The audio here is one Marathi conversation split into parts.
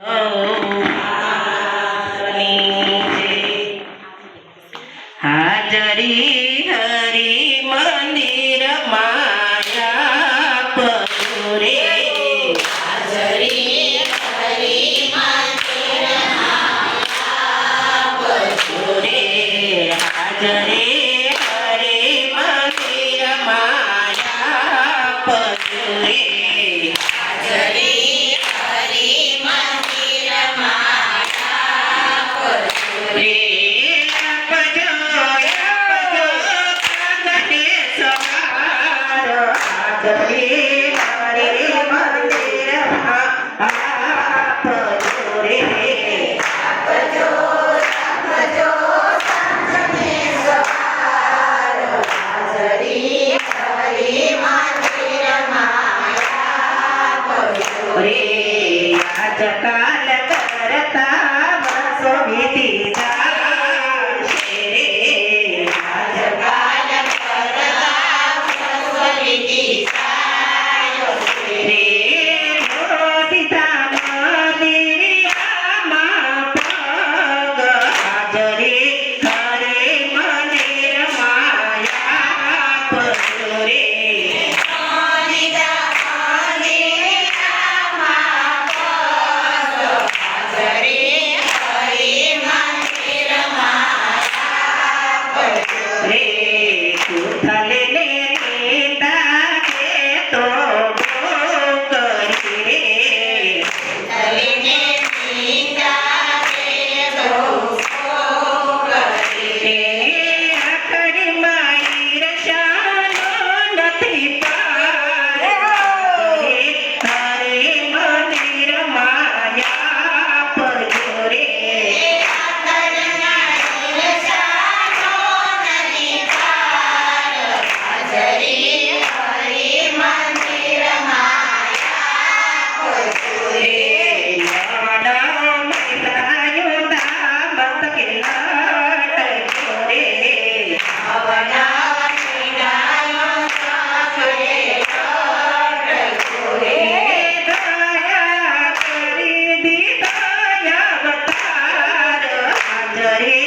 झे हाजरी हरी मंदिर मायापुरे हजरी हरे सुे ह जे हरे मंदिर मायापुरे ahí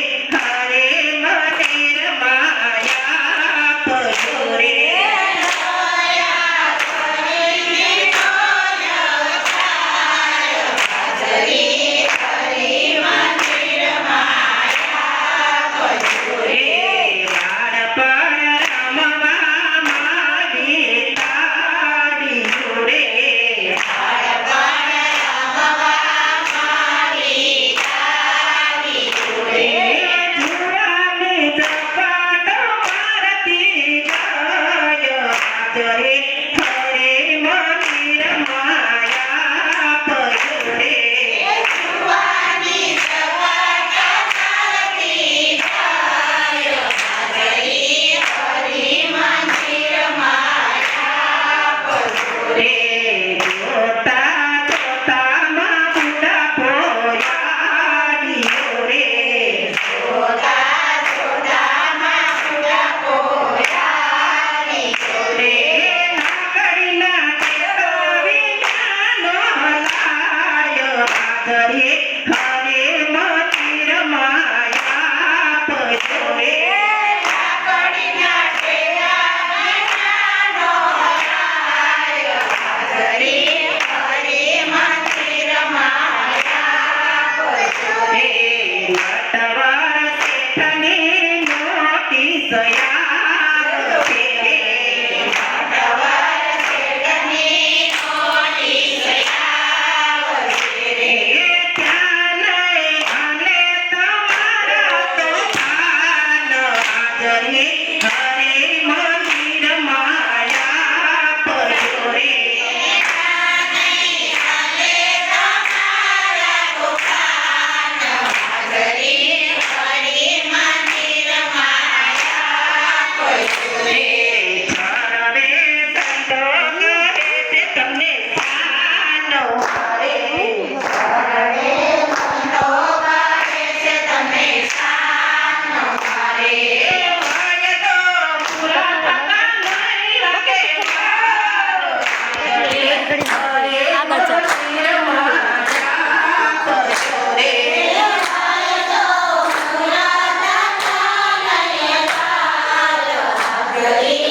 Hallelujah.